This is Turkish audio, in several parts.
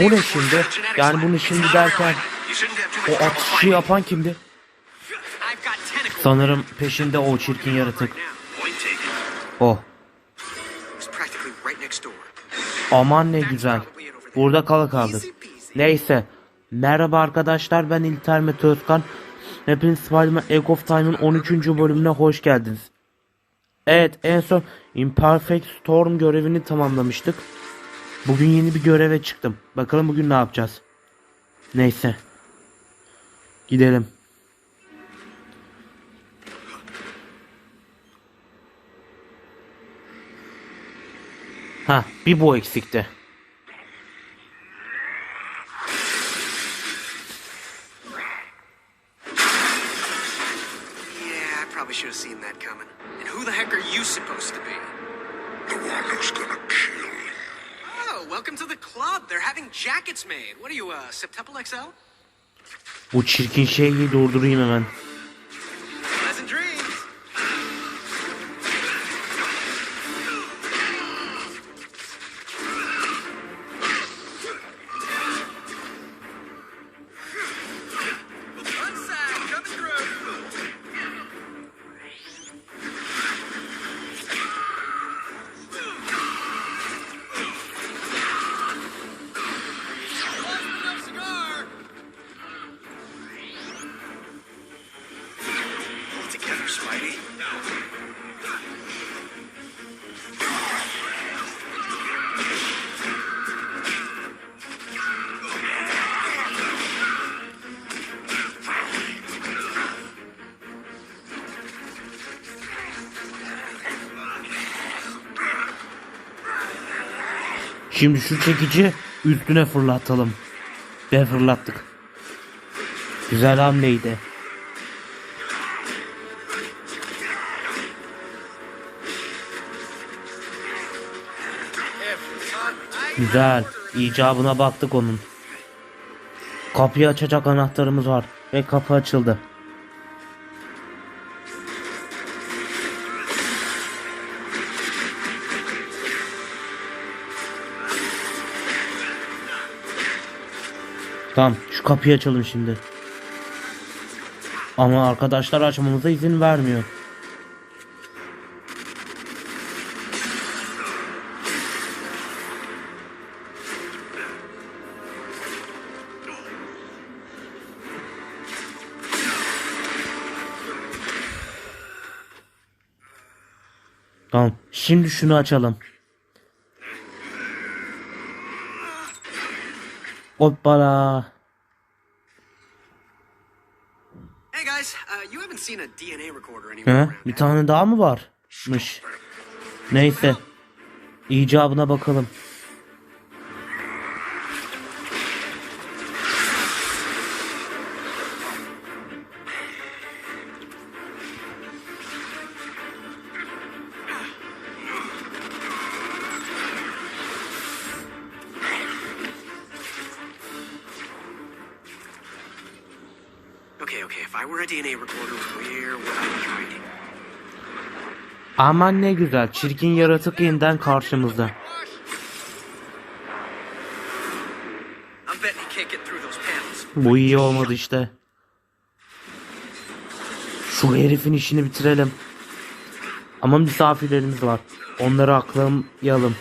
Bu ne şimdi? Yani bunu şimdi derken o atışı yapan kimdi? Sanırım peşinde o çirkin yaratık. O. Aman ne güzel. Burada kala kaldık. Neyse. Merhaba arkadaşlar ben İlter Mete Özkan. Hepiniz Spider-Man Egg of Time'ın 13. bölümüne hoş geldiniz. Evet en son Imperfect Storm görevini tamamlamıştık. Bugün yeni bir göreve çıktım. Bakalım bugün ne yapacağız. Neyse. Gidelim. Ha bir bu eksikti. Yeah, I probably should have seen that coming. And who the heck are you supposed to be? The one who's gonna kill you. Oh, welcome to the club. They're having jackets made. What are you, uh, Septuple XL? Bu çirkin şeyi durdurayım hemen. Şimdi şu çekici üstüne fırlatalım. Ve fırlattık. Güzel hamleydi. Güzel. İcabına baktık onun. Kapıyı açacak anahtarımız var. Ve kapı açıldı. Tamam şu kapıyı açalım şimdi. Ama arkadaşlar açmamıza izin vermiyor. Tamam şimdi şunu açalım. Hoppala. Hey guys, uh, you haven't seen a DNA recorder anywhere He? Bir tane daha mı varmış? Neyse. İcabına bakalım. Aman ne güzel. Çirkin yaratık yeniden karşımızda. Bu iyi olmadı işte. Şu herifin işini bitirelim. Ama misafirlerimiz var. Onları aklamayalım.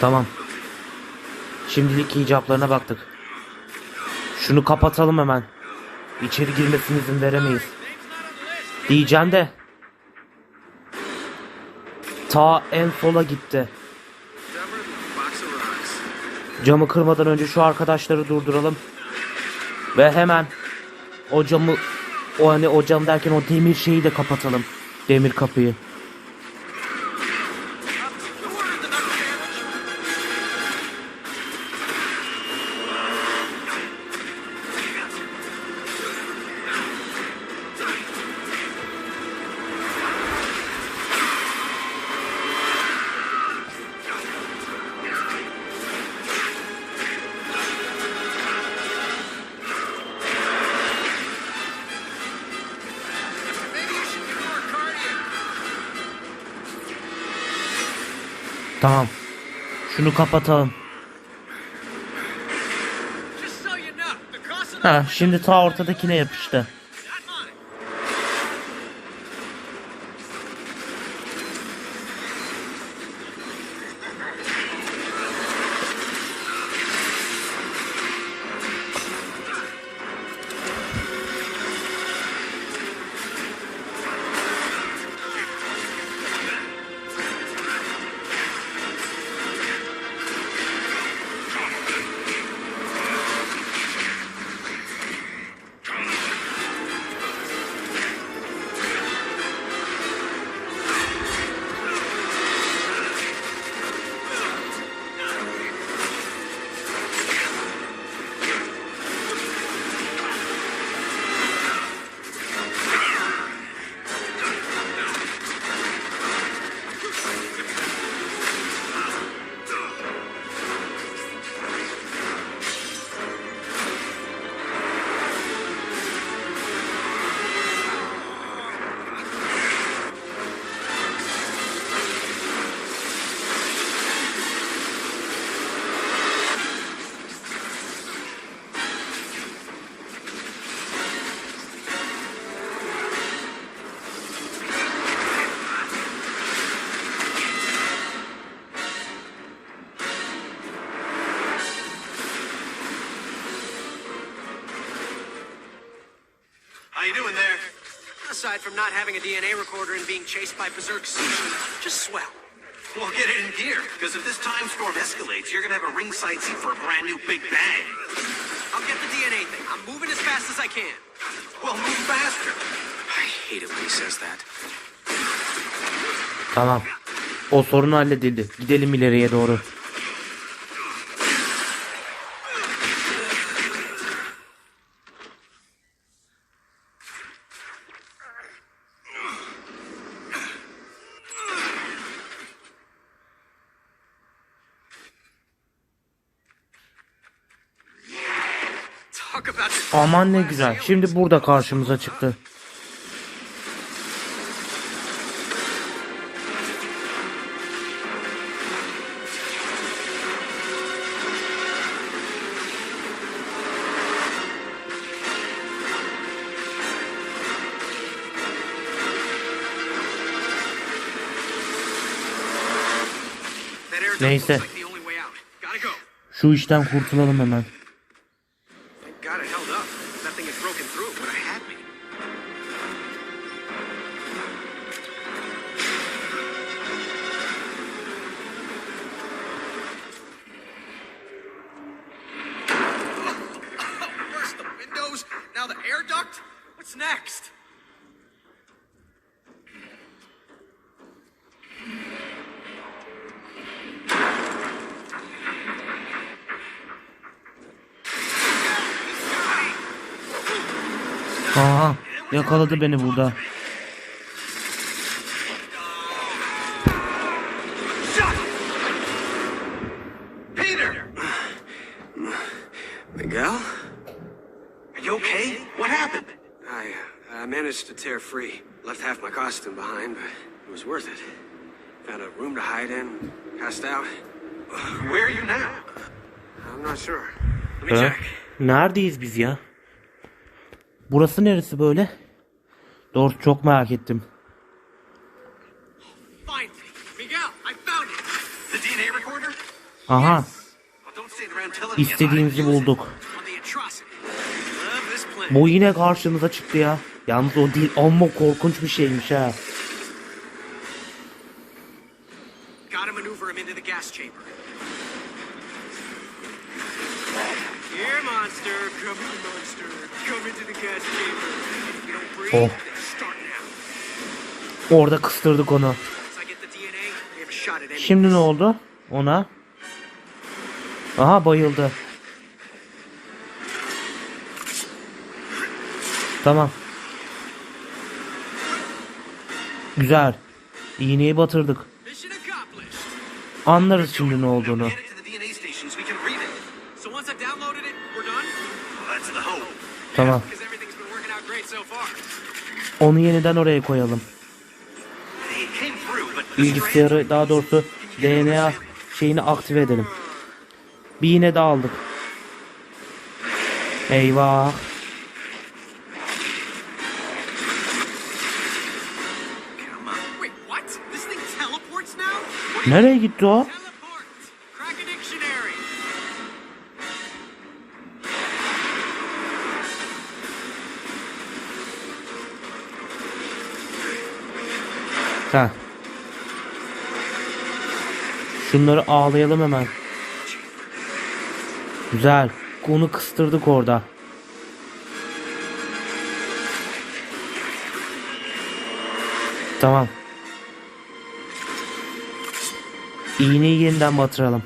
Tamam. Şimdilik icaplarına baktık. Şunu kapatalım hemen. İçeri girmesine izin veremeyiz. Diyeceğim de. Ta en sola gitti. Camı kırmadan önce şu arkadaşları durduralım. Ve hemen o camı o hani o cam derken o demir şeyi de kapatalım. Demir kapıyı. Tamam. Şunu kapatalım. Ha, şimdi ta ortadakine yapıştı. Aside from not having a DNA recorder and being chased by berserk sushi, just swell. Well, get it in gear, because if this time storm escalates, you're gonna have a ringside seat for a brand new Big Bang. I'll get the DNA thing. I'm moving as fast as I can. Well, move faster. I hate it when he says that. Tamam. O sorun halledildi. Gidelim ileriye doğru. Talk about the Aman ne güzel. Şimdi burada karşımıza çıktı. Neyse. Şu işten kurtulalım hemen. Thank God it held up. That thing had broken through. Would have had me. Aha yakaladı beni burada. Peter! Miguel? Are you okay? What happened? I, uh, I managed to tear free. Left half my costume behind, but it was worth it. Found a room to hide in, passed out. Where are you now? I'm not sure. Let me Ha? check. Neredeyiz biz ya? Burası neresi böyle? Doğru çok merak ettim. Aha istediğimizi bulduk. Bu yine karşımıza çıktı ya. Yalnız o değil amma korkunç bir şeymiş ha. Here, monster. Come here, monster. Come into the gas chamber. You don't breathe, Oh. start now. Orada kıstırdık onu. Şimdi ne oldu ona? Aha bayıldı. Tamam. Güzel. İğneyi batırdık. Anlarız şimdi ne olduğunu. Get it to the DNA stations, we can read it. So once I've downloaded it, we're done? Well, that's the hope. Tamam. Because everything's been working out great so far. Onu yeniden oraya koyalım. Bilgisayarı daha doğrusu DNA şeyini aktive edelim. Bir iğne de aldık. Eyvah. Nereye gitti o? Teleports! Crack a dictionary! Ha. Şunları ağlayalım hemen. Güzel. Onu kıstırdık orada. Tamam. İğneyi yeniden batıralım.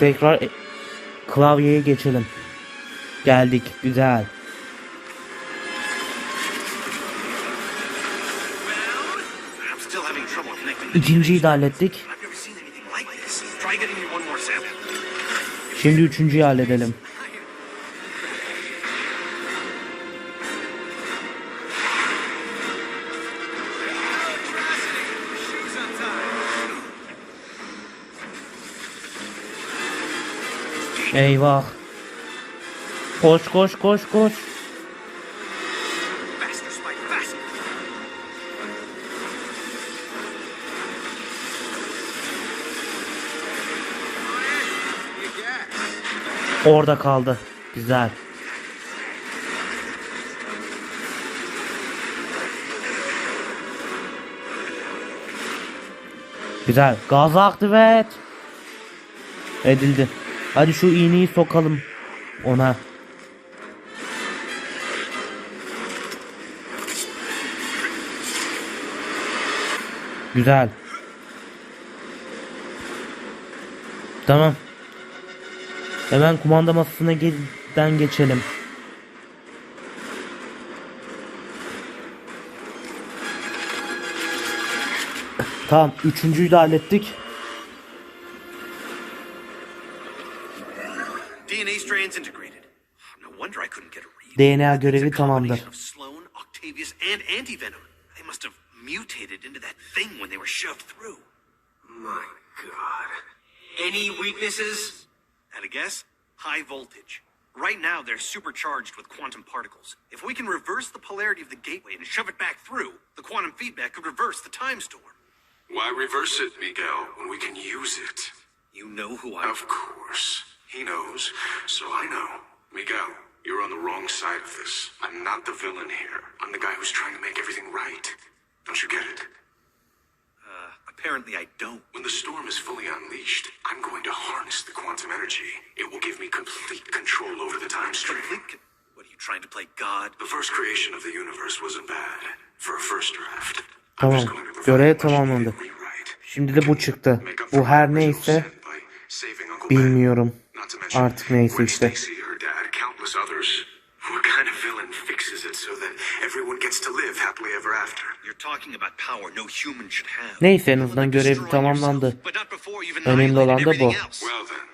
Tekrar e- klavyeye geçelim. Geldik. Güzel. One more sample. Şimdi üçüncüyü halledelim. Eyvah. Koş koş koş koş. Orada kaldı. Güzel. Güzel. Gazı aktive et. Edildi. Hadi şu iğneyi sokalım ona. Güzel. Tamam. Hemen kumanda masasına giden geçelim. Tamam, üçüncüyü de hallettik. DNA strands integrated. No wonder I couldn't get a read. DNA It's görevi tamamdır. mutated into that thing when they were shoved through. My god. Any weaknesses? At a guess, high voltage. Right now, they're supercharged with quantum particles. If we can reverse the polarity of the gateway and shove it back through, the quantum feedback could reverse the time storm. Why reverse it, Miguel, when we can use it? You know who I. Am. Of course. He knows, so I know. Miguel, you're on the wrong side of this. I'm not the villain here. I'm the guy who's trying to make everything right. Don't you get it? Apparently, I don't. When the storm is fully unleashed, I'm going to harness the quantum energy. It will give me complete control over the time stream. Complete. con- What are you trying to play God? The first creation of the universe wasn't bad for a first draft. I'm Tamam, just going to provide görev tamamlandı. Şimdi de bu çıktı. Make up Bu for her neyse sin by saving Uncle Ben. bilmiyorum. Not to mention Artık neyse işte. Everyone gets to live happily ever after? You're talking about power no human should have. Neyse en azından görev tamamlandı. Önemli olan da bu. Well then,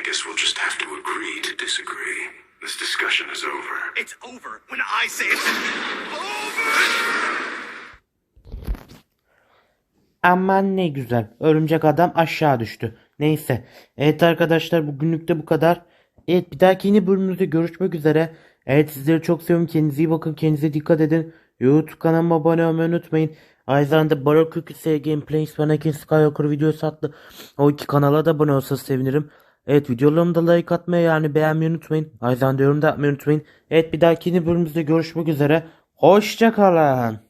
I guess we'll just have to agree to disagree. This discussion is over. It's over when I say it's over. Aman ne güzel. Örümcek adam aşağı düştü. Neyse. Evet arkadaşlar bugünlük de bu kadar. Evet bir dahaki yeni bölümümüzde görüşmek üzere. Evet sizleri çok seviyorum. Kendinize iyi bakın. Kendinize dikkat edin. YouTube kanalıma abone olmayı unutmayın. Aynı zamanda Baroque Cookies Gameplays ve Anakin Skywalker videosu adlı o iki kanala da abone olsanız sevinirim. Evet videolarımı da like atmayı yani beğenmeyi unutmayın. Aynı zamanda yorum da atmayı unutmayın. Evet bir dahaki yeni bölümümüzde görüşmek üzere. Hoşçakalın.